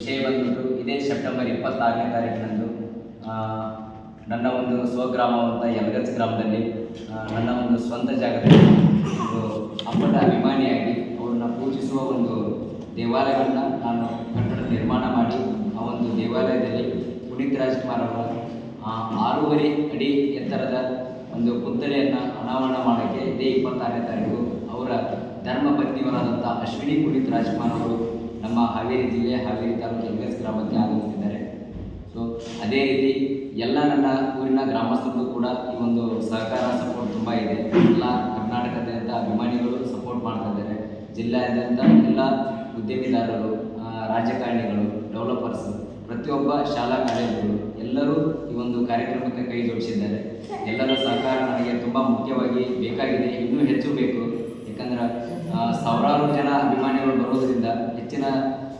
ವಿಷಯ ಬಂದ್ಬಿಟ್ಟು, ಇದೇ ಸೆಪ್ಟೆಂಬರ್ ಇಪ್ಪತ್ತಾರನೇ ತಾರೀಕಿನಂದು ನನ್ನ ಒಂದು ಸ್ವಗ್ರಾಮವಾದ ಯಮಗಜ್ ಗ್ರಾಮದಲ್ಲಿ ನನ್ನ ಒಂದು ಸ್ವಂತ ಜಾಗದಲ್ಲಿ ಒಂದು ಅಪ್ಪಟ ಅಭಿಮಾನಿಯಾಗಿ ಅವ್ರನ್ನ ಪೂಜಿಸುವ ಒಂದು ದೇವಾಲಯವನ್ನು ನಾನು ಕಟ್ಟಡ ನಿರ್ಮಾಣ ಮಾಡಿ, ಆ ಒಂದು ದೇವಾಲಯದಲ್ಲಿ ಪುನೀತ್ ರಾಜ್ಕುಮಾರ್ ಅವರ ಆರೂವರೆ ಅಡಿ ಎತ್ತರದ ಒಂದು ಪುತ್ಥಳಿಯನ್ನು ಅನಾವರಣ ಮಾಡೋಕ್ಕೆ ಇದೇ ಇಪ್ಪತ್ತಾರನೇ ತಾರೀಕು ಅವರ ಧರ್ಮಪತ್ನಿಯವರಾದಂಥ ಅಶ್ವಿನಿ ಪುನೀತ್ ರಾಜ್ಕುಮಾರ್ ಅವರು ಹಾವೇರಿ ಜಿಲ್ಲೆ, ಹಾವೇರಿ ತಾಲೂಕು ಎಸ್ ಗ್ರಾಮಕ್ಕೆ ಆಗಮಿಸಿದ್ದಾರೆ. ಸೊ ಅದೇ ರೀತಿ ಎಲ್ಲ ನನ್ನ ಊರಿನ ಗ್ರಾಮಸ್ಥರಿಗೂ ಕೂಡ ಈ ಒಂದು ಸಹಕಾರ ಸಪೋರ್ಟ್ ತುಂಬ ಇದೆ. ಎಲ್ಲ ಕರ್ನಾಟಕದಾದ್ಯಂತ ಅಭಿಮಾನಿಗಳು ಸಪೋರ್ಟ್ ಮಾಡ್ತಾ ಇದ್ದಾರೆ. ಜಿಲ್ಲೆಯಾದ್ಯಂತ ಎಲ್ಲ ಉದ್ಯಮಿದಾರರು ರಾಜಕಾರಣಿಗಳು ಡೆವಲಪರ್ಸ್ ಪ್ರತಿಯೊಬ್ಬ ಶಾಲಾ ಕಾಲೇಜುಗಳು ಎಲ್ಲರೂ ಈ ಒಂದು ಕಾರ್ಯಕ್ರಮಕ್ಕೆ ಕೈ ಜೋಡಿಸಿದ್ದಾರೆ. ಎಲ್ಲರ ಸಹಕಾರ ನನಗೆ ತುಂಬ ಮುಖ್ಯವಾಗಿ ಬೇಕಾಗಿದೆ. ಇನ್ನೂ ಹೆಚ್ಚು ಬೇಕು. ಯಾಕಂದ್ರೆ ಸಾವಿರಾರು ಜನ ಅಭಿಮಾನಿಗಳು ಬರೋದರಿಂದ ಹೆಚ್ಚಿನ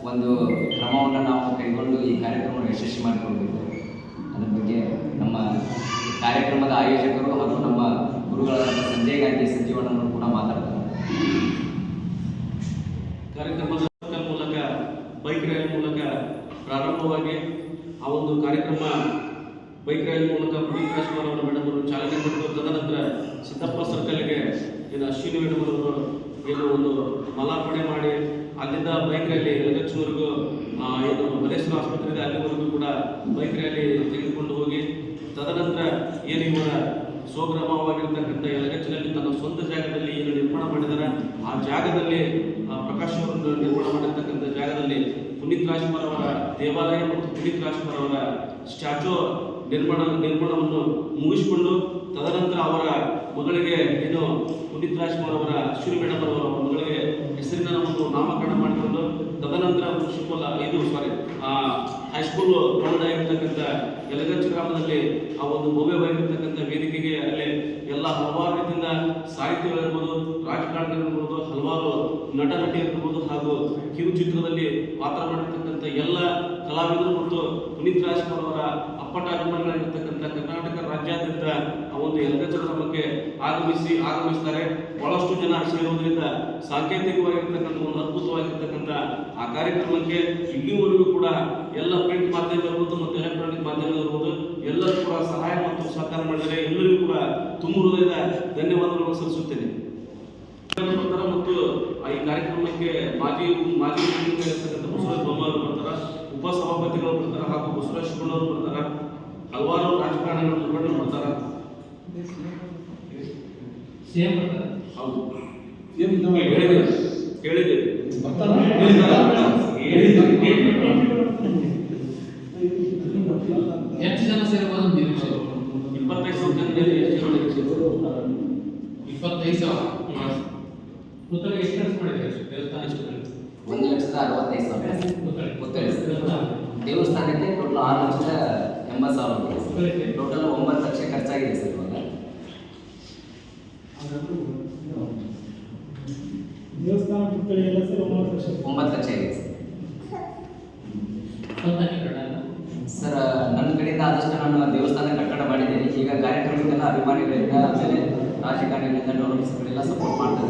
ಒಂದು ಕ್ರಮವನ್ನು ನಾವು ಕೈಗೊಂಡು ಈ ಕಾರ್ಯಕ್ರಮವನ್ನು ಯಶಸ್ವಿ ಮಾಡಿಕೊಳ್ಬೇಕು. ಅದರ ಬಗ್ಗೆ ನಮ್ಮ ಕಾರ್ಯಕ್ರಮದ ಆಯೋಜಕರು ಹಾಗೂ ನಮ್ಮ ಗುರುಗಳಾದ ಸಂಜಯ್ ಗಾಂಧಿ ಸಚಿವರನ್ನು ಕೂಡ ಮಾತಾಡ್ತಾರೆ. ಕಾರ್ಯಕ್ರಮದ ಮೂಲಕ ಬೈಕ್ ರ್ಯಾಲಿ ಮೂಲಕ ಪ್ರಾರಂಭವಾಗಿ ಆ ಒಂದು ಕಾರ್ಯಕ್ರಮ ಬೈಕ್ ರ್ಯಾಲಿ ಮೂಲಕ ಅವರ ಮೇಡಮ್ ಅವರು ಚಾಲನೆ ಕೊಟ್ಟು, ತದನಂತರ ಸಿದ್ದಪ್ಪ ಸರ್ಕಲ್ಗೆ ಇದು ಅಶ್ವಿನಿ ಮೇಡಮ್ ಅವರು ಏನು ಒಂದು ಮಲಾಪಣೆ ಮಾಡಿ ಅಲ್ಲಿಂದ ಬೈಕ್ ರ್ಯಾಲಿ ಎಲಗಚ್ಚವರೆಗೂ ಏನು ಮಲೇಶ್ವರ ಆಸ್ಪತ್ರೆ ಇದೆ ಅಲ್ಲಿವರೆಗೂ ಕೂಡ ಬೈಕ್ ರ್ಯಾಲಿ ತೆಗೆದುಕೊಂಡು ಹೋಗಿ, ತದನಂತರ ಏನು ಇವರ ಸ್ವಗ್ರಾಮವಾಗಿರ್ತಕ್ಕಂಥ ಯಲಗಚ್ಚಿನಲ್ಲಿ ತನ್ನ ಸ್ವಂತ ಜಾಗದಲ್ಲಿ ಏನು ನಿರ್ಮಾಣ ಮಾಡಿದ್ದಾರೆ, ಆ ಜಾಗದಲ್ಲಿ ಪ್ರಕಾಶ್ ಅವರು ನಿರ್ಮಾಣ ಮಾಡಿರ್ತಕ್ಕಂಥ ಪುನೀತ್ ರಾಜ್ಕುಮಾರ್ ಅವರ ದೇವಾಲಯ ಮತ್ತು ಪುನೀತ್ ರಾಜ್ಕುಮಾರ್ ಅವರ ಸ್ಟ್ಯಾಚು ನಿರ್ಮಾಣ, ನಿರ್ಮಾಣವನ್ನು ಮುಗಿಸಿಕೊಂಡು ತದನಂತರ ಅವರ ಮಗಳಿಗೆ ಏನು ಪುನೀತ್ ರಾಜ್ಕುಮಾರ್ ಅವರ ಅಶ್ವಿನಿ ಮೇಡಮ್ ಅವರ ಮಗಳಿಗೆ ಹೆಸರಿನ ಒಂದು ನಾಮಕರಣ ಮಾಡಿಕೊಂಡು ತದನಂತರ ಮುನ್ಸಿಪಲ್ ಇದು ಸಾರಿ ಹೈಸ್ಕೂಲ್ ಗ್ರೌಂಡ್ ಆಗಿರ್ತಕ್ಕಂಥ ಯಲಗಂಜ್ ಗ್ರಾಮದಲ್ಲಿ ಆ ಒಂದು ಭವ್ಯವಾಗಿರ್ತಕ್ಕಂಥ ವೇದಿಕೆಗೆ ಅಲ್ಲಿ ಎಲ್ಲ ಹಲವಾರು ರೀತಿಯಿಂದ ಸಾಹಿತ್ಯಗಳಿರ್ಬೋದು ರಾಜಕಾರಣಿಗಳಿರ್ಬೋದು ಹಲವಾರು ನಟ ನಟಿಯರಿರ್ಬೋದು ಹಾಗೂ ಕಿರುಚಿತ್ರದಲ್ಲಿ ಪಾತ್ರ ಮಾಡಿರ್ತಕ್ಕಂಥ ಎಲ್ಲ ಕಲಾವಿದರು ಮತ್ತು ಪುನೀತ್ ರಾಜ್ಕುಮಾರ್ ಅವರ ಅಪ್ಪಟ ಅಭಿಮಾನಿಗಳಾಗಿರ್ತಕ್ಕಂಥ ಕರ್ನಾಟಕ ರಾಜ್ಯಾದ್ಯಂತ ಆ ಒಂದು ಗ್ರಾಮಕ್ಕೆ ಆಗಮಿಸಿ ಆಗಮಿಸ್ತಾರೆ. ಬಹಳಷ್ಟು ಜನ ಸೇರೋದ್ರಿಂದ ಸಾಂಕೇತಿಕವಾಗಿರ್ತಕ್ಕಂಥ ಒಂದು ಅದ್ಭುತವಾಗಿರ್ತಕ್ಕಂಥ ಆ ಕಾರ್ಯಕ್ರಮಕ್ಕೆ ಇಲ್ಲಿವರೆಗೂ ಕೂಡ ಎಲ್ಲ ಪ್ರಿಂಟ್ ಮಾಧ್ಯಮ ಇರ್ಬೋದು ಮತ್ತು ಎಲೆಕ್ಟ್ರಾನಿಕ್ ಮಾಧ್ಯಮ ಎಲ್ಲರೂ ಕೂಡ ಸಹಾಯ ಮತ್ತು ಸಹಕಾರ ಮಾಡಿದರೆ ಎಲ್ಲರಿಗೂ ಕೂಡ ತುಂಬ ಹೃದಯದ ಧನ್ಯವಾದಗಳನ್ನು ಸಲ್ಲಿಸುತ್ತೇನೆ. ಮತ್ತು ಈ ಕಾರ್ಯಕ್ರಮಕ್ಕೆ ಮಾಜಿ ಮಾಜಿ ಬಸವರಾಜ ಬೊಮ್ಮಾಯಿ ಬರ್ತಾರ ಉಪ ಸಭಾಪತಿಗಳು ಬರ್ತಾರ ಹಾಗೂ ಬಸವರಾಜ ಶಿವಣ್ಣವರು ಬರ್ತಾರ. ಹಲವಾರು ರಾಜಕಾರಣಿಗಳು ಮುಖಂಡರು ಬರ್ತಾರ ಸೇಮ್ ಹೌದು. ಸೇಮ್ ಹೇಳಿದ್ದೇವೆ ಬರ್ತಾರ ಎಷ್ಟು ಜನ ಸೇರ್ಬೋದು ನಿರೀಕ್ಷೆ ಇಪ್ಪತ್ತೈದು ಸಾವಿರ ಜನರಲ್ಲಿ ಎಷ್ಟು ಜನ ನಿರೀಕ್ಷೆ? ಇಪ್ಪತ್ತೈದು ಸಾವಿರ. ಪುತ್ತಳಿ ಎಷ್ಟು ಖರ್ಚು ಮಾಡಿದೆ ದೇವಸ್ಥಾನ ಎಷ್ಟು ಒಂದು ಲಕ್ಷದ ಅರವತ್ತೈದು ಸಾವಿರ. ದೇವಸ್ಥಾನಕ್ಕೆ ಟೋಟಲ್ ಆರು ಲಕ್ಷದ ಎಂಬತ್ತು ಸಾವಿರ ಟೋಟಲ್ ಒಂಬತ್ತು ಲಕ್ಷ ಖರ್ಚಾಗಿದೆ ಸರ್ ಇವಾಗ. ದೇವಸ್ಥಾನ ಪುತ್ಥಳಿ ಎಲ್ಲ ಸೇರಿ ಒಂಬತ್ತು ಲಕ್ಷ ಒಂಬತ್ತು ಲಕ್ಷ ಇದೆ. ಸರ್, ನನ್ನ ಕಡೆಯಿಂದ ಆದಷ್ಟು ನಾನು ದೇವಸ್ಥಾನ ಕಟ್ಟಡ ಮಾಡಿದ್ದೇನೆ. ಈಗ ಕಾರ್ಯಕ್ರಮಕ್ಕೆಲ್ಲ ಅಭಿಮಾನಿಗಳಿಂದ, ಆಮೇಲೆ ರಾಜಕಾರಣಿಗಳಿಂದ ಡೆವಲಪರ್ಸ್ಗಳೆಲ್ಲ ಸಪೋರ್ಟ್ ಮಾಡ್ತಾ